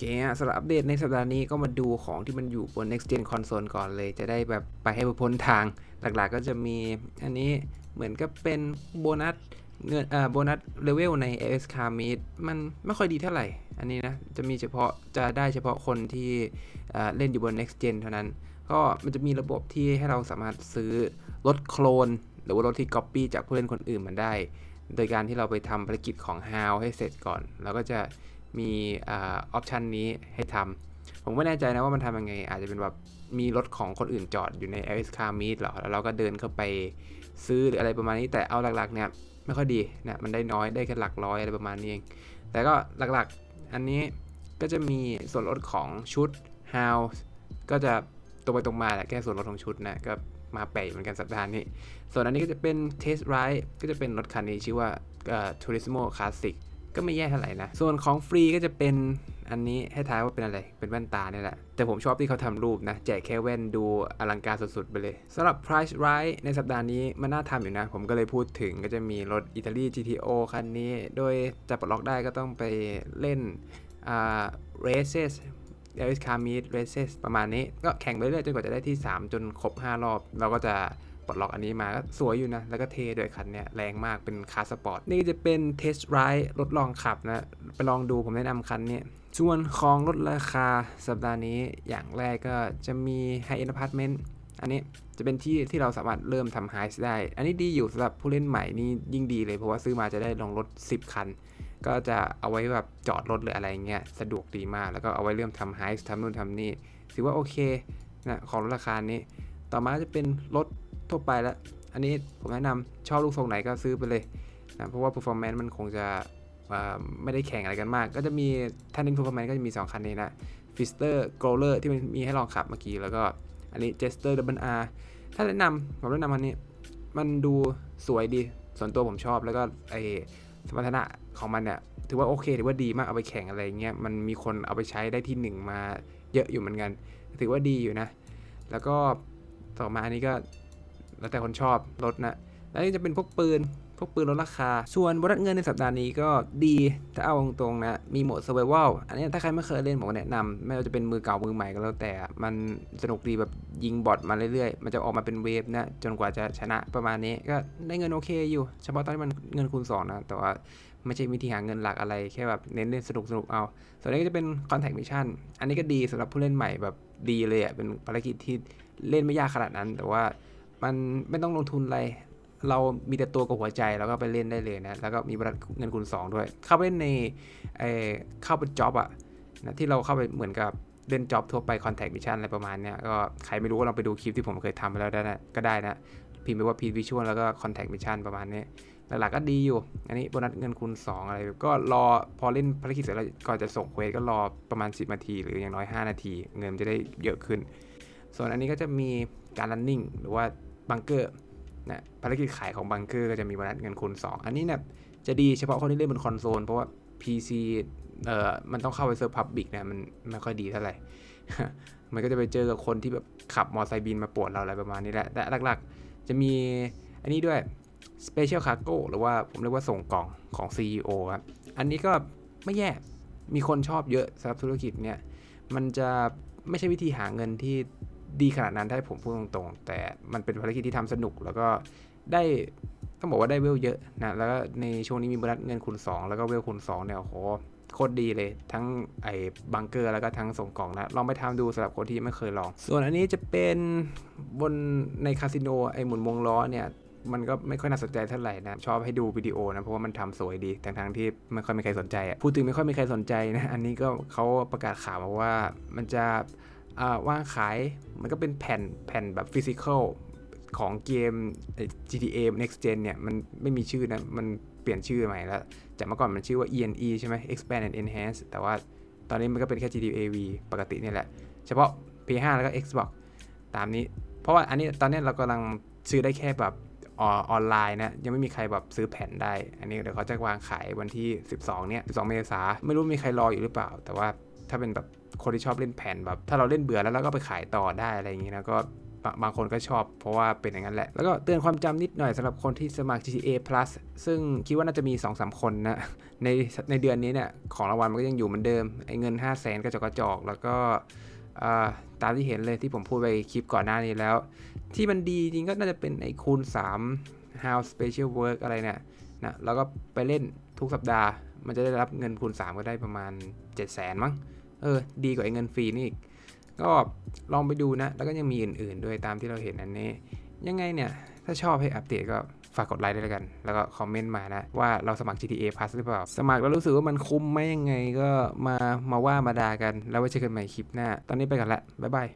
เคสำหรับอัปเดตในสัปดาห์นี้ก็มาดูของที่มันอยู่บน next gen console ก่อนเลย จะได้แบบไปให้พ้นทางหลักๆก็จะมีอันนี้เหมือนกับเป็นโบนัสเงินเอ่อโบนัสเลเวลใน AS Car Meet มันไม่ค่อยดีเท่าไหร่ อันนี้นะ จะมีเฉพาะจะได้เฉพาะคนที่เอ่อเล่นอยู่บน next gen เท่านั้น ก็มันจะมีระบบที่ให้เราสามารถซื้อรถโคลน หรือว่ารถที่ copy จากผู้เล่นคนอื่นมันได้ โดยการที่เราไปทำภารกิจของ How ให้เสร็จก่อน แล้วก็จะ มีออปชันนี้ให้ทำผมไม่แน่ใจนะว่ามันทำยังไง อาจจะเป็นแบบมีรถของคนอื่นจอดอยู่ใน Aris Car Meet หรอ แล้วเราก็เดินเข้าไปซื้อหรืออะไรประมาณนี้ แต่เอาหลักๆเนี่ยไม่ค่อยดีนะ มันได้น้อยได้แค่หลักร้อยอะไรประมาณนี้เอง แต่ก็หลักๆอันนี้ก็จะมีส่วนลดของชุด House ก็จะตรงไปตรงมาแหละแค่ส่วนลดของชุดนะก็มาแปะเหมือนกันสัปดาห์นี้ ส่วนอันนี้ก็จะเป็น Test Ride ก็จะเป็นรถคันนี้ชื่อว่า Turismo Classic ก็ไม่แย่เท่าไหร่นะ ส่วนของฟรีก็จะเป็นอันนี้ให้ทายว่าเป็นอะไร เป็นแว่นตาเนี่ยแหละ แต่ผมชอบที่เขาทำรูปนะ แจกแค่แว่นดูอลังการสุดๆไปเลยสำหรับ Price Right ในสัปดาห์นี้มันน่าทำอยู่นะ ผมก็เลยพูดถึงก็จะมีรถอิตาลี GTO คันนี้ โดยจะปลดล็อกได้ก็ต้องไปเล่นอ่า races เอริสคามีดเรเซสประมาณนี้ ก็แข่งไปเรื่อยจนกว่าจะได้ที่ 3 จนครบ 5 รอบ เราก็จะ ปลดล็อกอันนี้มาก็สวยอยู่นะ แล้วก็เทด้วยคันเนี้ยแรงมากเป็นคาร์สปอร์ต นี่จะเป็นเทสไรด์รถลองขับนะ ไปลองดูผมแนะนำคันนี้ส่วนของลดราคาสัปดาห์นี้อย่างแรกก็จะมี High End Apartment อันนี้จะเป็นที่ที่เราสามารถเริ่มทำไฮส์ได้ อันนี้ดีอยู่สำหรับผู้เล่นใหม่นี่ยิ่งดีเลยเพราะว่าซื้อมาจะได้ลองรถ 10 คัน ก็จะเอาไว้แบบจอดรถหรืออะไรเงี้ยสะดวกดีมาก แล้วก็เอาไว้เริ่มทำไฮส์ทำนู่นทำนี่ถือว่าโอเคนะของลดราคานี้ ต่อมาจะเป็นรถ ทั่วไปแล้ว อันนี้ผมแนะนำชอบลูกทรงไหนก็ซื้อไปเลยนะเพราะว่า performance มันคงจะไม่ได้แข่งอะไรกันมาก ก็จะมีถ้าเน้น performance ก็จะมี 2 คันนี้นะ Fister Growler ที่มันมีให้ลองขับเมื่อกี้ แล้วก็อันนี้ Jester Double R ถ้าแนะนำผมแนะนำอันนี้ มันดูสวยดี ส่วนตัวผมชอบแล้วก็ไอสมรรถนะของมันเนี่ยถือว่าโอเคถือว่าดีมากเอาไปแข่งอะไรเงี้ยมันมีคนเอาไปใช้ได้ที่หนึ่งมาเยอะอยู่เหมือนกัน ถือว่าดีอยู่นะ แล้วก็ต่อมาอันนี้ก็ แล้วแต่คนชอบรถนะแล้วนี่จะเป็นพวกปืน พวกปืนลดราคา ส่วนบรัดเงินในสัปดาห์นี้ก็ดีถ้าเอาตรงๆนะ มีโหมด survival อันนี้ถ้าใครไม่เคยเล่นผมก็แนะนำไม่ว่าจะเป็นมือเก่ามือใหม่ก็แล้วแต่ มันสนุกดีแบบยิงบอทมาเรื่อยๆ มันจะออกมาเป็นเวฟนะ จนกว่าจะชนะประมาณนี้ ก็ได้เงินโอเคอยู่ เฉพาะตอนที่มันเงินคูณสองนะ แต่ว่าไม่ใช่วิธีหาเงินหลักอะไร แค่แบบเน้นเล่นสนุกสนุกๆเอา ส่วนนี้ก็จะเป็น contact mission อันนี้ก็ดีสำหรับผู้เล่นใหม่แบบดีเลยอะ เป็นภารกิจที่เล่นไม่ยากขนาดนั้น แต่ว่า มันไม่ต้องลงทุนอะไร เรามีแต่ตัวกับหัวใจแล้วก็ไปเล่นได้เลยนะ แล้วก็มีบรัดเงินคูณ2ด้วย เข้าไปเล่นในเอ่อเข้าไปจ็อบอะนะที่เราเข้าไปเหมือนกับเล่นจ็อบทั่วไป contact mission อะไรประมาณเนี้ยก็ใครไม่รู้ก็ลองไปดูคลิปที่ผมเคยทำไปแล้วได้นะก็ได้นะพิมพ์ไปว่า P Visual แล้วก็ contact mission ประมาณนี้หลักๆก็ดีอยู่ อันนี้โบนัสเงินคูณ2 อะไร ก็รอพอเล่นภารกิจเสร็จแล้วก่อนจะส่งเควสก็รอประมาณ 10 นาที หรืออย่างน้อย 5 นาที เงินจะได้เยอะขึ้น ส่วนอันนี้ก็จะมีการ running หรือว่า บังเกอร์นะภารกิจขายของบังเกอร์ก็จะมีโบนัสเงินคูณ2 อันนี้เนี่ยจะดีเฉพาะคนที่เล่นบนคอนโซลเพราะว่า PC เอ่อมันต้องเข้าไปเซิร์ฟพับบิกนี่ยมันไม่ค่อยดีเท่าไหร่ มันก็จะไปเจอกับคนที่แบบขับมอไซค์บินมาปวดเราอะไรประมาณนี้แหละแต่หลักๆ จะมีอันนี้ด้วย Special Cargo หรือว่าผมเรียกว่าส่งกล่องของ CEO ครับอันนี้ก็ไม่แย่มีคนชอบเยอะสำหรับธุรกิจเนี่ยมันจะไม่ใช่วิธีหาเงินที่ ดีขนาดนั้นถ้าผมพูดตรงๆ แต่มันเป็นภารกิจที่ทำสนุกแล้วก็ได้ต้องบอกว่าได้เวลเยอะนะแล้วก็ในช่วงนี้มีโบนัสเงินคูณ2 แล้วก็เวลคูณ2เนี่ยโหโคตรดีเลย ทั้งไอ้บังเกอร์แล้วก็ทั้งส่งกล่องนะ ลองไปทำดูสำหรับคนที่ไม่เคยลอง ส่วนอันนี้จะเป็นบนในคาสิโนไอ้หมุนวงล้อเนี่ย มันก็ไม่ค่อยน่าสนใจเท่าไหร่นะ ชอบให้ดูวิดีโอนะ เพราะว่ามันทำสวยดีทั้งทงๆที่ไม่ค่อยมีใครสนใจพูดถึงไม่ค่อยมีใครสนใจนะ อันนี้ก็เขาประกาศข่าวมาว่ามันจะ วางขายมันก็เป็นแผ่นแผ่นแบบฟิสิกอลของเกม GTA Next Gen เนี่ย มันไม่มีชื่อนะ มันเปลี่ยนชื่อใหม่แล้ว จากเมื่อก่อนมันชื่อว่า ENE ใช่ไหม Expand and Enhance แต่ว่าตอนนี้มันก็เป็นแค่ GTA V ปกตินี่แหละ เฉพาะ PS5 แล้วก็ Xbox ตามนี้ เพราะว่าอันนี้ตอนนี้เรากำลังซื้อได้แค่แบบอออนไลน์นะ ยังไม่มีใครแบบซื้อแผ่นได้ อันนี้เดี๋ยวเขาจะวางขายวันที่ 12 เนี่ย 12 เมษาไม่รู้มีใครรออยู่หรือเปล่า แต่ว่า ถ้าเป็นแบบคนที่ชอบเล่นแผ่นแบบ ถ้าเราเล่นเบื่อแล้วเราก็ไปขายต่อได้อะไรอย่างงี้นะก็บางคนก็ชอบเพราะว่าเป็นอย่างนั้นแหละ แล้วก็เตือนความจำนิดหน่อยสำหรับคนที่สมัคร GTA Plus ซึ่งคิดว่าน่าจะมี 2-3 คนนะ ในในเดือนนี้เนี่ยของรางวัลมันก็ยังอยู่เหมือนเดิม ไอ้เงิน 5 0 0แสนกระจกกระจอก แล้วก็ตามที่เห็นเลยที่ผมพูดไปคลิปก่อนหน้านี้แล้ว ที่มันดีจริงก็น่าจะเป็นไอ้คูณ 3 How Special Work อะไรเนี่ยนะแล้วก็ไปเล่นทุกสัปดาห์ มันจะได้รับเงินคูณ 3 ก็ได้ประมาณ 7 0 0 0 0 0มั้ง เออ ดีกว่าไอ้เงินฟรีนี่อีก ก็ลองไปดูนะ แล้วก็ยังมีอื่นๆ ด้วยตามที่เราเห็นอันนี้ ยังไงเนี่ย ถ้าชอบให้อัปเดตก็ฝากกดไลค์ด้วยแล้วกัน แล้วก็คอมเมนต์มานะ ว่าเราสมัคร GTA Plus หรือเปล่า สมัครแล้วรู้สึกว่ามันคุ้มไหมยังไงก็มามาว่ามาด่ากัน แล้วไว้เจอกันใหม่คลิปหน้า ตอนนี้ไปกันละบ๊ายบาย